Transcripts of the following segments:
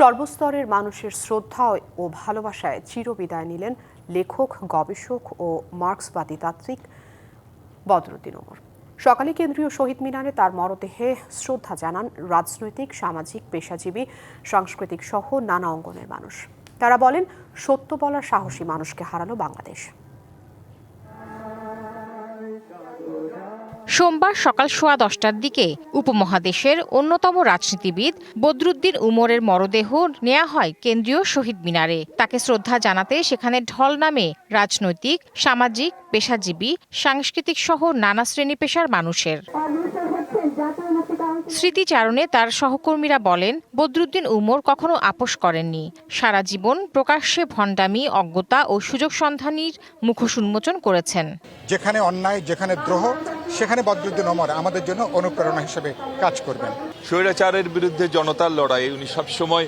সর্বস্তরের মানুষের শ্রদ্ধা ও ভালোবাসায় চিরবিদায় নিলেন লেখক, গবেষক ও মার্ক্সবাদী তাত্ত্বিক বদরুদ্দিন ওমর। সকালে কেন্দ্রীয় শহীদ মিনারে তার মরদেহে শ্রদ্ধা জানান রাজনৈতিক, সামাজিক, পেশাজীবী, সাংস্কৃতিক সহ নানা অঙ্গনের মানুষ। তারা বলেন, সত্য বলার সাহসী মানুষকে হারালো বাংলাদেশ। সোমবার সকাল সোয়া দশটার দিকে উপমহাদেশের অন্যতম রাজনীতিবিদ বদরুদ্দিন উমরের মরদেহ নেওয়া হয় কেন্দ্রীয় শহীদ মিনারে। তাকে শ্রদ্ধা জানাতে সেখানে ঢল নামে রাজনৈতিক, সামাজিক, পেশাজীবী, সাংস্কৃতিক সহ নানা শ্রেণি পেশার মানুষের। স্মৃতিচারণে তার সহকর্মীরা বলেন, বদরুদ্দিন উমর কখনো আপোষ করেননি। সারা জীবন প্রকাশ্যে ভণ্ডামি, অজ্ঞতা ও সুযোগ সন্ধানীর মুখোশ উন্মোচন করেছেন। যেখানে অন্যায়, যেখানে দ্রোহ সেখানে বদরুদ্দিন ওমর আমাদের জন্য অনুপ্রেরণা হিসেবে কাজ করবেন। স্বৈরাচারের বিরুদ্ধে জনতার লড়াই উনি সবসময়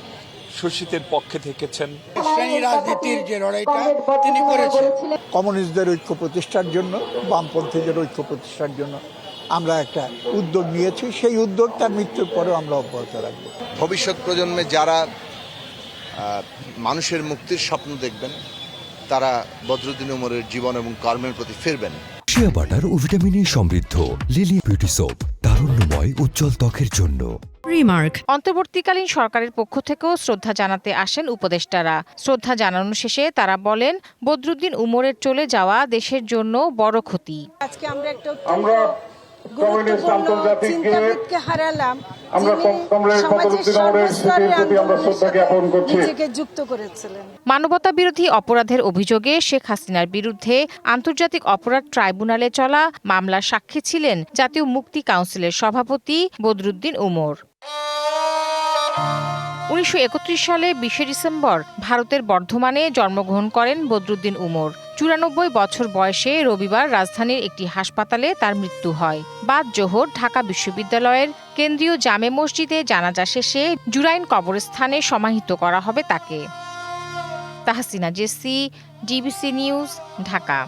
শোষিতের পক্ষে থেকেছেন। শ্রেণি রাজনীতির যে লড়াইটা তিনি করেছেন। কমিউনিস্টদের ঐক্য প্রতিষ্ঠার জন্য বামপন্থীদের ঐক্য প্রতিষ্ঠার জন্য আমরা একটা উদ্যোগ নিয়েছি। সেই উদ্যোগ তার মৃত্যুর পরেও আমরা অব্যাহত রাখব। ভবিষ্যৎ প্রজন্মে যারা মানুষের মুক্তির স্বপ্ন দেখবেন তারা বদরুদ্দিন উমরের জীবন এবং কর্মের প্রতি ফিরবেন। শিয়া বাটার ও ভিটামিন সমৃদ্ধ। লিলি বিউটি সোপ তারুণ্যময় উজ্জ্বল ত্বকের জন্য। রিমার্ক। অন্তর্বর্তীকালীন সরকারের পক্ষ থেকেও শ্রদ্ধা জানাতে আসেন উপদেষ্টারা। শ্রদ্ধা জানানো শেষে তারা বলেন বদরুদ্দিন উমরের চলে যাওয়া দেশের জন্য বড় ক্ষতি। আজকে আমরা একটা আমরা গুরুত্বপূর্ণ চিন্তাবিদকে হারালাম। আমরা কমরেড বদরুদ্দিন ওমরের স্মৃতির প্রতি আমরা শ্রদ্ধা জ্ঞাপন করছি। যুক্ত করেছিলেন। মানবতা বিরোধী অপরাধের অভিযোগে শেখ হাসিনার বিরুদ্ধে আন্তর্জাতিক অপরাধ ট্রাইব্যুনালে চলা মামলার সাক্ষী ছিলেন জাতীয় মুক্তি কাউন্সিলের সভাপতি বদরুদ্দিন উমর। উনিশশো একত্রিশ সালে বিশে ডিসেম্বর ভারতের বর্ধমানে জন্মগ্রহণ করেন বদরুদ্দিন উমর। চুরানব্বই বছর বয়সে রবিবার রাজধানীর একটি হাসপাতালে তার মৃত্যু হয়। বাদ জোহর ঢাকা বিশ্ববিদ্যালয়ের কেন্দ্রীয় জামে মসজিদে জানাজা শেষে জুরাইন কবরস্থানে সমাহিত করা হবে তাকে। Tahsina Jessy, DBC news, Dhaka.